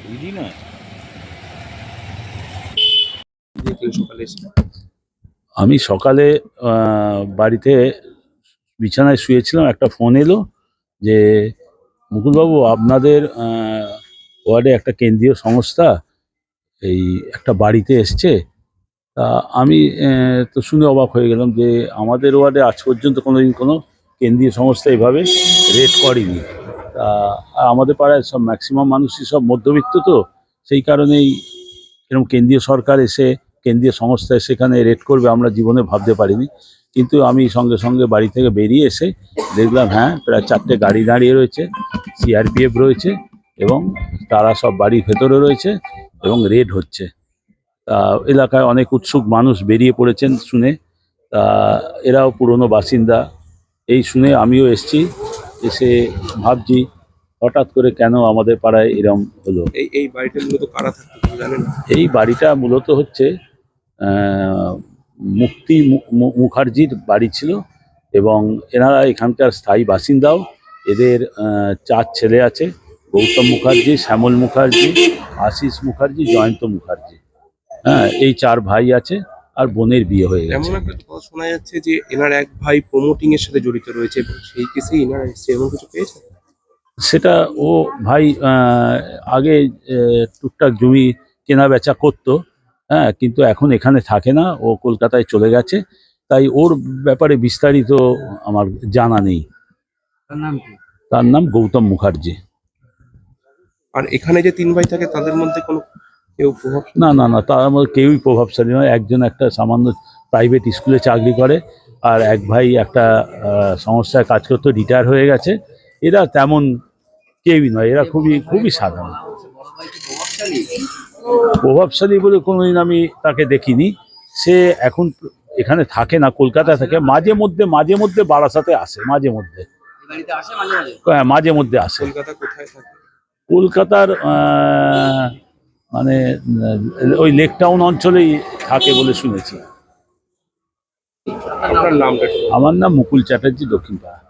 আপনি নয়। আমি সকালে বাড়িতে বিছানায় শুয়েছিলাম, একটা ফোন এলো যে, মুকুলবাবু, আপনাদের ওয়ার্ডে একটা কেন্দ্রীয় সংস্থা, এই একটা বাড়িতে এসছে। তা আমি তো শুনে অবাক হয়ে গেলাম যে, আমাদের ওয়ার্ডে আজ পর্যন্ত কোনোদিন কোনো কেন্দ্রীয় সংস্থা এভাবে রেড করেনি। আমাদের পাড়ায় সব ম্যাক্সিমাম মানুষই সব মধ্যবিত্ত তো, সেই কারণেই এরকম কেন্দ্রীয় সরকার এসে, কেন্দ্রীয় সংস্থা সেখানে রেড করবে আমরা জীবনে ভাবতে পারিনি। কিন্তু আমি সঙ্গে সঙ্গে বাড়ি থেকে বেরিয়ে এসে দেখলাম হ্যাঁ প্রায় চারটে গাড়ি দাঁড়িয়ে রয়েছে সিআরপিএফ রয়েছে এবং তারা সব বাড়ির ভেতরে রয়েছে এবং রেড হচ্ছে। তা এলাকায় অনেক উৎসুক মানুষ বেরিয়ে পড়েছেন শুনে। তা এরাও পুরনো বাসিন্দা। এই শুনে আমিও এসছি। এসে ভাবছি হঠাৎ করে কেন আমাদের পাড়ায় এরম হলো? এই এই বাড়িটা মূলত কারা থাকতো জানেন এই বাড়িটা মূলত হচ্ছে মুক্তি মুখার্জির বাড়ি ছিল এবং এনারা এখানকার স্থায়ী বাসিন্দাও। এদের চার ছেলে আছে গৌতম মুখার্জি শ্যামল মুখার্জি আশিস মুখার্জি জয়ন্ত মুখার্জি। হ্যাঁ এই চার ভাই আছে। আর বোনের বিয়ে হয়ে গেছে। এমন একটা কথা শোনা যাচ্ছে যে এনার এক ভাই প্রমোটিং এর সাথে জড়িত রয়েছে এবং সেই কেসে এনারা এসছে এমন কিছু পেয়েছে? সেটা ও ভাই আহ, আগে টুকটাক জমি কেনা বেচা করতো হ্যাঁ কিন্তু এখন এখানে থাকে না ও কলকাতায় চলে গেছে তাই ওর ব্যাপারে বিস্তারিত আমার জানা নেই। তার নাম তার নাম গৌতম মুখার্জি। আর এখানে যে তিন ভাই থাকে তাদের মধ্যে কোনো কেউ প্রভাব না না না তার মধ্যে কেউই প্রভাবশালী নয়। একজন একটা সামান্য প্রাইভেট স্কুলে চাকরি করে আর এক ভাই একটা সংস্থায় কাজ করতে রিটায়ার হয়ে গেছে। এরা তেমন কেউই নয় এরা খুবই খুবই সাধারণ। প্রভাবশালী বলে কোনোদিন আমি তাকে দেখিনি। সে এখন এখানে থাকে না কলকাতায় থাকে। মাঝে মধ্যে মাঝে মধ্যে বারাসাতে আসে মাঝে মধ্যে। হ্যাঁ মাঝে মধ্যে আসে। কলকাতা কোথায় কলকাতার মানে ওই লেক টাউন অঞ্চলেই থাকে বলে শুনেছি। আমার নাম মুকুল চ্যাটার্জি দক্ষিণপাড়া।